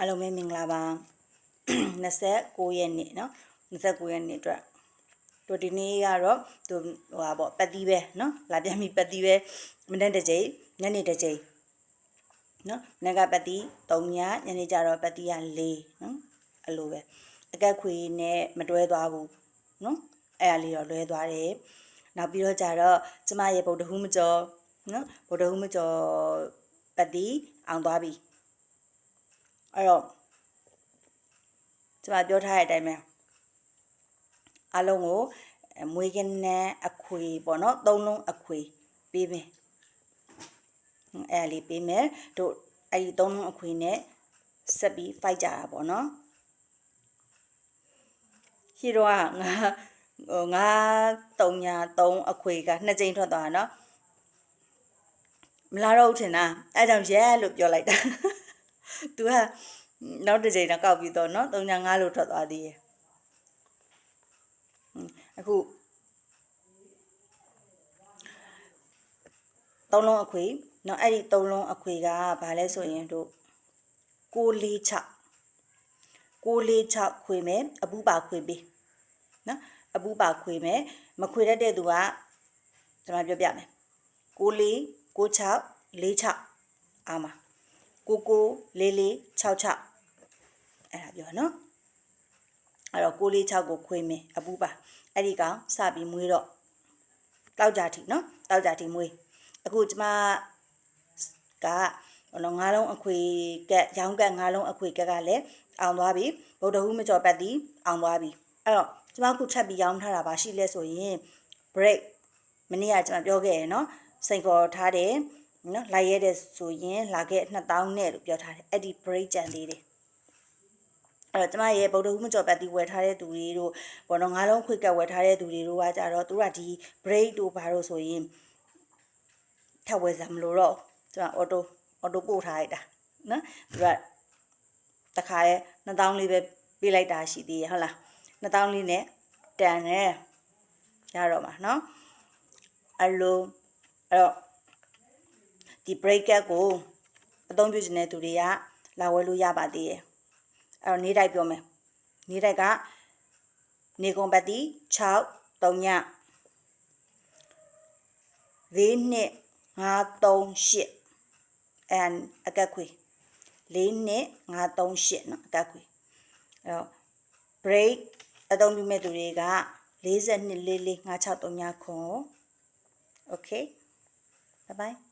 အားလုံးပဲမင်္ဂလာပါ29ရက်နေ့เนาะ29ရက်နေ့အတွက်တို့ဒီနေ့ကတော့သူဟိုဟာပေါ့ပတ်တီးပဲเนาะလာပြန်ပြီပတ်တီးပဲမနေ့တစ်ချိန်ညနေတစ်ချိန်เนาะနဂပတ်တီး3ညညနေကျတော့ပတ်တီးက4เนาะအဲ့လိုပဲအကက်ခွေနဲ့မတွဲသွားဘူးเนาะအဲ့ဒါလေးတော့လွဲသွားတယ်နောက်ပြီးတော့ကျတော့ကျမရဲ့ဗုဒ္ဓဟူးမကျော်เนาะဗုဒ္ဓဟူးမကျော်ပတ်တီးအောင်သွားပြီ အဲ့တော့ကျွန်မပြောထားတဲ့အတိုင်းပဲအလုံးကိုမွေးကနန်းအခွေပေါ့နော်သုံးလုံးအခွေပေးမယ်အဲ့လေးပေးမယ်တို့အဲ့ဒီသုံးလုံးအခွေနဲ့ဆက်ပြီး fight ကြတာပေါ့နော်ဟီရိုကငါဟိုငါ3ညာ3အခွေကနှစ်ကြိမ်ထွက်သွားတာနော်မလာတော့ဘူးထင်တာအဲကြောင့်ရဲလို့ပြောလိုက်တာ သူကနောက်တစ်ချိန်တော့ကောက်ပြီးတော့နော်35လို့ထွက်သွားသေးတယ်အခုသုံးလုံးအခွေနော်အဲ့ဒီသုံးလုံးအခွေကဘာလဲဆိုရင်တို့646 646ခွေမယ်အပူပါခွေပေးနော်အပူပါခွေမယ်မခွေတတ်တဲ့သူကကျွန်မပြောပြမယ်6 4 9 6 4 6အားမှာ 94466အဲ့ဒါပြောနော်အဲ့တော့946ကိုခွေးမင်းအပူပါအဲ့ဒီကောင်စပြီးမွေးတော့တောက်ကြထိနော်တောက်ကြထိမွေးအခုကျမကနော်ငါးလုံးအခွေကက်ရောင်းကက်ငါးလုံးအခွေကက်ကလည်းအောင်သွားပြီဗုဒ္ဓဟူးမကျော်ပတ်သည်အောင်သွားပြီအဲ့တော့ကျမခုထပ်ပြီးရောင်းထားတာပါရှိလဲဆိုရင် break မနေ့ကကျမပြောခဲ့ရယ်နော်စိန်ခေါ်ထားတယ် နော်လာရဲတဲ့ဆိုရင်လာခဲ့2000နဲ့လို့ပြောထားတယ်အဲ့ဒီ break ကြံသေးတယ်အဲ့တော့ကျမရဲ့ဗုဒ္ဓဟူးမကျော်ပတ်တီဝယ်ထားတဲ့သူတွေတို့ဘောနော်ငါးလုံးခွေကက်ဝယ်ထားတဲ့သူတွေတို့ကကြတော့သူကဒီ break တို့ဘာလို့ဆိုရင်ထပ်ဝယ်စမ်းမလို့တော့ကျမ auto auto ပို့ထားလိုက်တာနော်သူကတခါရဲ2000လေးပဲပေးလိုက်တာရှိသေးရဲ့ဟုတ်လား2000လေးနဲ့တန်တယ်ရတော့မှာနော်အဲ့လိုအဲ့တော့ ဒီ bracket ကိုအသုံးပြုနေတဲ့သူတွေကလာဝယ်လို့ရပါသေးတယ်။အဲ့တော့နေတိုက်ပြောမယ်။နေတိုက်ကနေကွန်ပတိ6 3ည၄နှစ်5 3 8 and အကက်ခွေ၄နှစ်5 3 8နော်အကက်ခွေအဲ့တော့ break အသုံးပြုမဲ့သူတွေက42 44 5 6 3ညခွန် okay bye bye